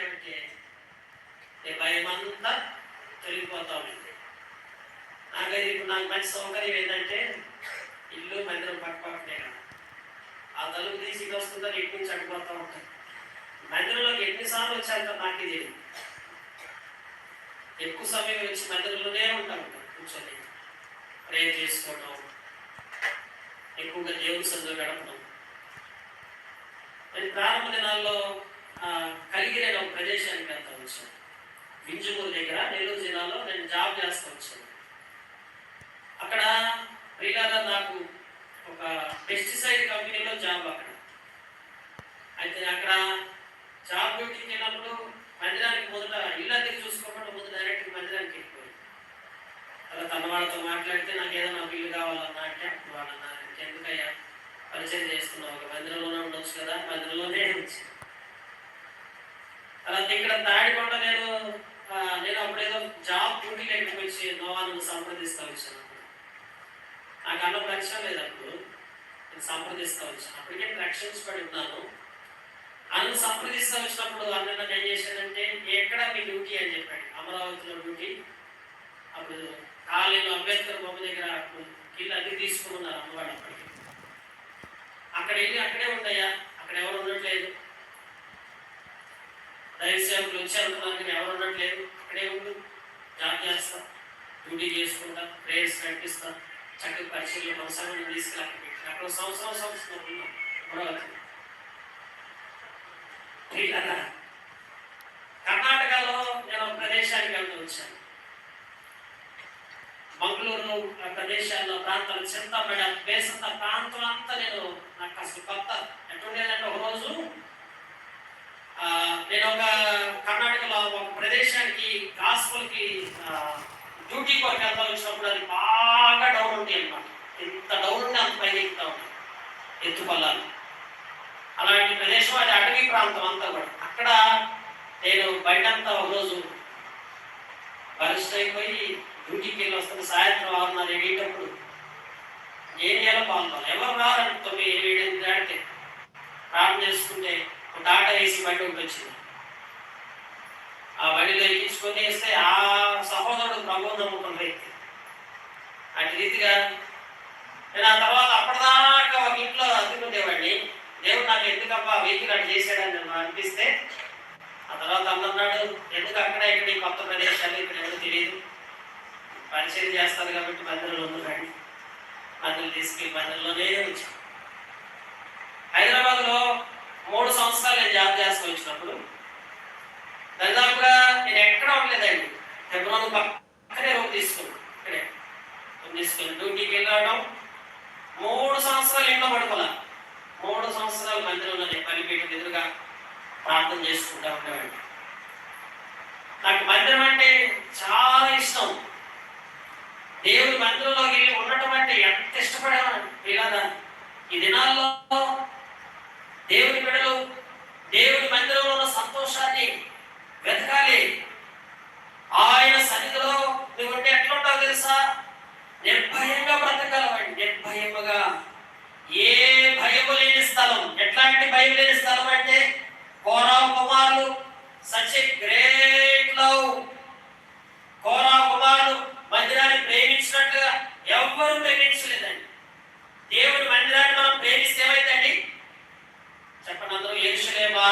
అంటే ఏ భయం అంతా తొలిగిపోతా ఉండింది. నాకైతే ఇప్పుడు నాకు మంచి సౌకర్యం ఏంటంటే ఇల్లు మందిరం పట్టుకోవట్లే కదా. ఆ తలుపు తీసి వస్తుందని ఇటు నుంచి అడిగిపోతూ ఉంటాయి. మందిరంలోకి ఎన్నిసార్లు వచ్చాక నాకు తెలియదు ఎక్కువ సమయం వచ్చి మందిరంలోనే ఉంటాం కూర్చొని ప్రేయర్ చేసుకోవటం ఎక్కువగా దేవుడు సందులో గడపడం ప్రారంభ దినాల్లో ఆ, కలిగిన ఒక ప్రదేశానికి వెళ్తా వచ్చాను. వింజమూరు దగ్గర నెల్లూరు జిల్లాలో నేను జాబ్ చేస్తూ వచ్చాను. అక్కడ ప్రియులారా నాకు ఒక పెస్టిసైడ్ కంపెనీలో జాబ్ అక్కడ. అయితే అక్కడ జాబ్ డ్యూటీకి వెళ్ళినప్పుడు మందిరానికి మొదట ఇల్లు అద్దెకి చూసుకోకుండా ముందు డైరెక్ట్గా మందిరానికి వెళ్ళిపోయింది అలా తన వాళ్ళతో మాట్లాడితే నాకు ఏదైనా బిల్లు కావాలన్నా అంటే అప్పుడు వాళ్ళు ఎందుకయ్యా పరిచయం చేస్తున్నావు ఒక మందిరంలోనే ఉండొచ్చు కదా? మందిరంలోనే వచ్చాను అలా ఇక్కడ తాడికొండ నేను నేను అప్పుడేదో జాబ్ డ్యూటీ లేకపోయి వచ్చి నోవాలను సంప్రదిస్తా వచ్చాను నాకు అన్న పరిచయం లేదు అప్పుడు. నేను సంప్రదిస్తా వచ్చాను అప్పటికే రక్షించబడి ఉన్నాను. అన్న సంప్రదిస్తా వచ్చినప్పుడు అన్న నన్ను ఏం చేశాడంటే ఎక్కడ మీ డ్యూటీ? అని చెప్పాడు. అమరావతిలో డ్యూటీ. అప్పుడు కాలేజీలో అంబేద్కర్ బొమ్మ దగ్గర అప్పుడు ఇల్లు అద్దె తీసుకున్నారు అమ్మవాడు అప్పటికి. అక్కడ వెళ్ళి అక్కడే ఉన్నాయా అక్కడ ఎవరు ఉండట్లేదు. దయసేవకులు వచ్చి అనుకున్నారు కానీ ఎవరు ఉండట్లేదు. అక్కడే ఉండు జాబ్ చేస్తాం. డ్యూటీ చేసుకుంటా ప్రేయర్స్ నడిపిస్తా చక్కగా పరిచయంలో కొనసాగని తీసుకెళ్ళి అక్కడ సంవత్సరం సంవత్సరం ఉన్నాం అమరావతి కర్ణాటకలో నేను ప్రదేశానికి వెళ్తూ వచ్చాను. మంగళూరు ఆ ప్రదేశాల్లో ప్రాంతాలు చింతమడ బేసంత ప్రాంతం అంతా నేను నాకు అసలు కొత్త. ఎటుండేదంటే ఒక రోజు ఆ, నేను ఒక కర్ణాటకలో ఒక ప్రదేశానికి గాస్పల్కి డ్యూటీ కొరకు వెళ్తాం వచ్చినప్పుడు అది బాగా డౌన్ ఉంది అన్నమాట. ఎంత డౌన్ ఉంటే అంత పైన ఎక్కుతా ఉంది ఎత్తుపల్లాలు అలాంటి ప్రదేశం అది అటవీ ప్రాంతం అంతా కూడా. అక్కడ నేను బయటంతా ఒక రోజు అయిపోయి డ్యూటీకి వెళ్ళి వస్తున్న సాయంత్రం ఆరున్నర ఏడేటప్పుడు ఏరియాలో పాల్గొన ఎవరు రారంటే తొమ్మిది ఏడు ఎనిమిది దాటితే ప్రార్థన చేసుకుంటే ఒక ఆట వేసి బయట ఒకటి వచ్చింది ఆ బండిలో ఎక్కించుకొని వేస్తే ఆ సహోదరుడు ప్రబోధం నమ్ముకున్న అటు రీతిగా నేను ఆ తర్వాత అప్పటిదాకా ఒక ఇంట్లో అద్దుకుండేవాడిని దేవుడు నాకు ఎందుకప్ప వెహికల్ అటు చేశాడని అనిపిస్తే ఆ తర్వాత అన్నన్నాడు ఎందుకు అక్కడ ఇక్కడ కొత్త ప్రదేశాలు ఇక్కడ ఎవరు తెలియదు. పరిచయం చేస్తారు కాబట్టి మందిరంలో ఉన్నాడు మందులు తీసుకెళ్ళి మందిరంలోనే వచ్చాను హైదరాబాద్లో మూడు సంవత్సరాలు నేను జాబ్ చేస్తూ వచ్చినప్పుడు దాదాపుగా నేను ఎక్కడ ఉండలేదండి. హైదరాబాద్ పక్కనే రూమ్ తీసుకున్నాను ఇక్కడే. రూమ్ తీసుకుని డ్యూటీకి వెళ్ళడం మూడు సంవత్సరాలు ఇంట్లో పడుకోలే. మూడు సంవత్సరాలు మందిరంలోనే పనిపీఠం ఎదురుగా ప్రార్థన చేసుకుంటా ఉండేవాడిని. నాకు మందిరం అంటే చాలా ఇష్టం. దేవుడి మందిరంలోకి వెళ్ళి ఉండటం అంటే ఎంత ఇష్టపడేవాడు? ఇలాగా ఈ దినాల్లో దేవుడి బిడలు దేవుడి మందిరంలో ఉన్న సంతోషాన్ని వెతకాలి ఆయన సన్నిధిలో నువ్వు ఉంటే ఎట్లుంటావు తెలుసా? నిర్భయంగా బ్రతకాలండి నిర్భయముగా ఏ భయము లేని స్థలం ఎట్లాంటి భయం లేని స్థలం అంటే కోరా కుమారులు such a great love Korah కుమారులు మందిరాన్ని ప్రేమించినట్టుగా ఎవ్వరూ ప్రేమించలేదండి. దేవుడి మందిరాన్ని మనం ప్రేమిస్తే ఏమైందండి చెప్పండి అందరూ ఎరుసలేమా